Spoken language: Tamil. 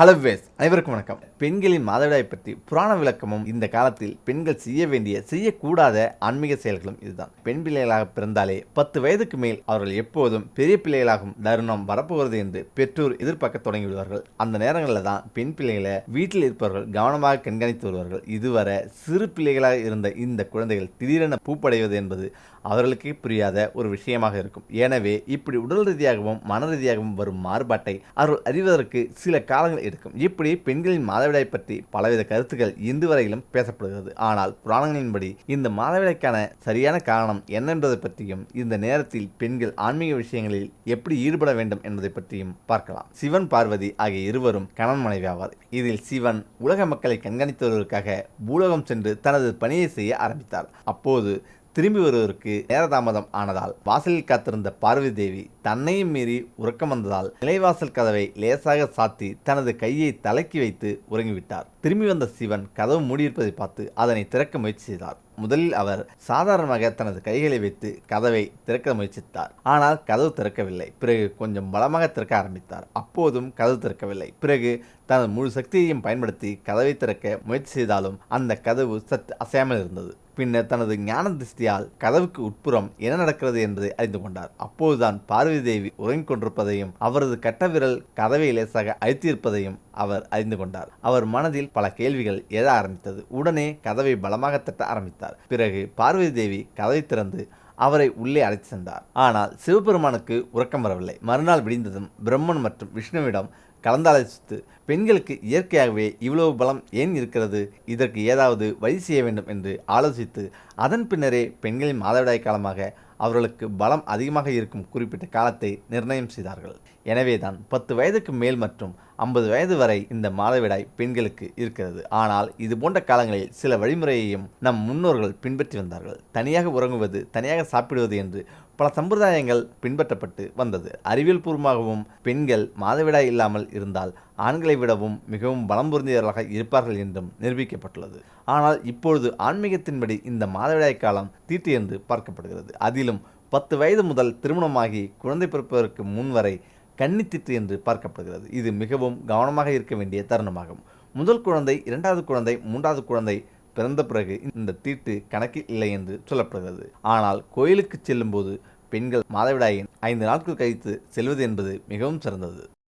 হ্যালো বেস அனைவருக்கும் வணக்கம். பெண்களின் மாதவிடாய் பற்றி புராண விளக்கமும் இந்த காலத்தில் பெண்கள் செய்ய வேண்டிய செய்யக்கூடாத ஆன்மீக செயல்களும் இதுதான். பெண் பிள்ளைகளாக பிறந்தாலே பத்து வயதுக்கு மேல் அவர்கள் எப்போதும் பெரிய பிள்ளைகளாகும் தருணம் வரப்போகிறது என்று பெற்றோர் எதிர்பார்க்க தொடங்கிவிடுவார்கள். அந்த நேரங்களில் தான் பெண் பிள்ளைகளை வீட்டில் இருப்பவர்கள் கவனமாக கண்காணித்து வருவார்கள். இதுவரை சிறு பிள்ளைகளாக இருந்த இந்த குழந்தைகள் திடீரென பூப்படைவது என்பது அவர்களுக்கே புரியாத ஒரு விஷயமாக இருக்கும். எனவே இப்படி உடல் ரீதியாகவும் மன ரீதியாகவும் வரும் மாறுபாட்டை அவர்கள் அறிவதற்கு சில காலங்கள் எடுக்கும். இப்படி பெண்களின் மாதவிடாய் பற்றி பலவித கருத்துக்கள் இந்து வரையிலும் பேசப்படுகிறது. ஆனால் புராணங்களின்படி இந்த மாதவிடாய்க்கான சரியான காரணம் என்ன என்பதை பற்றியும் இந்த நேரத்தில் பெண்கள் ஆன்மீக விஷயங்களில் எப்படி ஈடுபட வேண்டும் என்பதை பற்றியும் பார்க்கலாம். சிவன் பார்வதி ஆகிய இருவரும் கணவன் மனைவி ஆவார். இதில் சிவன் உலக மக்களை கண்காணித்து வருவதற்காக பூலோகம் சென்று தனது பணியை செய்ய ஆரம்பித்தார். அப்போது திரும்பி வருவதற்கு நேரதாமதம் ஆனதால் வாசலில் காத்திருந்த பார்வதி தேவி தன்னையும் மீறி உறக்கம் வந்ததால் நிலைவாசல் கதவை லேசாக சாத்தி தனது கையை தலைக்கி வைத்து உறங்கிவிட்டார். திரும்பி வந்த சிவன் கதவு மூடியிருப்பதை பார்த்து அதனை திறக்க முயற்சி செய்தார். முதலில் அவர் சாதாரணமாக தனது கைகளை வைத்து கதவை திறக்க முயற்சித்தார். ஆனால் கதவு திறக்கவில்லை. பிறகு கொஞ்சம் பலமாக திறக்க ஆரம்பித்தார். அப்போதும் கதவு திறக்கவில்லை. பிறகு தனது முழு சக்தியையும் பயன்படுத்தி கதவை திறக்க முயற்சி செய்தாலும் அந்த கதவு சற்று அசையாமல் இருந்தது. பின்னர் தனது ஞான திருஷ்டியால் கதவுக்கு உட்புறம் என்ன நடக்கிறது என்பதை அறிந்து கொண்டார். அப்போதுதான் பார்வதி தேவி உறங்கிக் கொண்டிருப்பதையும் அவரது கட்டவிரல் கதவை லேசாக அழுத்தியிருப்பதையும் அவர் அறிந்து கொண்டார். அவர் மனதில் பல கேள்விகள் எழ ஆரம்பித்தது. உடனே கதவை பலமாக தட்ட ஆரம்பித்தார். பிறகு பார்வதி தேவி கதவை திறந்து அவரை உள்ளே அழைத்து சென்றார். ஆனால் சிவபெருமானுக்கு உறக்கம் வரவில்லை. மறுநாள் விடிந்ததும் பிரம்மன் மற்றும் விஷ்ணுவிடம் கலந்தாலோசித்து பெண்களுக்கு இயற்கையாகவே இவ்வளவு பலம் ஏன் இருக்கிறது? இதற்கு ஏதாவது வழி செய்ய வேண்டும் என்று ஆலோசித்து அதன் பின்னரே பெண்களின் மாதவிடாய் காலமாக அவர்களுக்கு பலம் அதிகமாக இருக்கும் குறிப்பிட்ட காலத்தை நிர்ணயம் செய்தார்கள். எனவேதான் பத்து வயதுக்கு மேல் மற்றும் ஐம்பது வயது வரை இந்த மாதவிடாய் பெண்களுக்கு இருக்கிறது. ஆனால் இது போன்ற காலங்களில் சில வழிமுறையையும் நம் முன்னோர்கள் பின்பற்றி வந்தார்கள் தனியாக உறங்குவது தனியாக சாப்பிடுவது என்று பல சம்பிரதாயங்கள் பின்பற்றப்பட்டு வந்தது. அறிவியல் பூர்வமாகவும் பெண்கள் மாதவிடாய் இல்லாமல் இருந்தால் ஆண்களை விடவும் மிகவும் பலம் பொருந்தியவர்களாக இருப்பார்கள் என்றும் நிரூபிக்கப்பட்டுள்ளது. ஆனால் இப்பொழுது ஆன்மீகத்தின்படி இந்த மாதவிடாய் காலம் தீட்டு என்று பார்க்கப்படுகிறது. அதிலும் பத்து வயது முதல் திருமணமாகி குழந்தை பிறப்பதற்கு முன் வரை கன்னித்திட்டு என்று பார்க்கப்படுகிறது. இது மிகவும் கவனமாக இருக்க வேண்டிய தருணமாகும். முதல் குழந்தை இரண்டாவது குழந்தை மூன்றாவது குழந்தை பிறந்த பிறகு இந்த தீட்டு கணக்கில் இல்லை என்று சொல்லப்படுகிறது. ஆனால் கோயிலுக்கு செல்லும்போது பெண்கள் மாதவிடாயின் ஐந்து நாட்கள் கழித்து செல்வது என்பது மிகவும் சிறந்தது.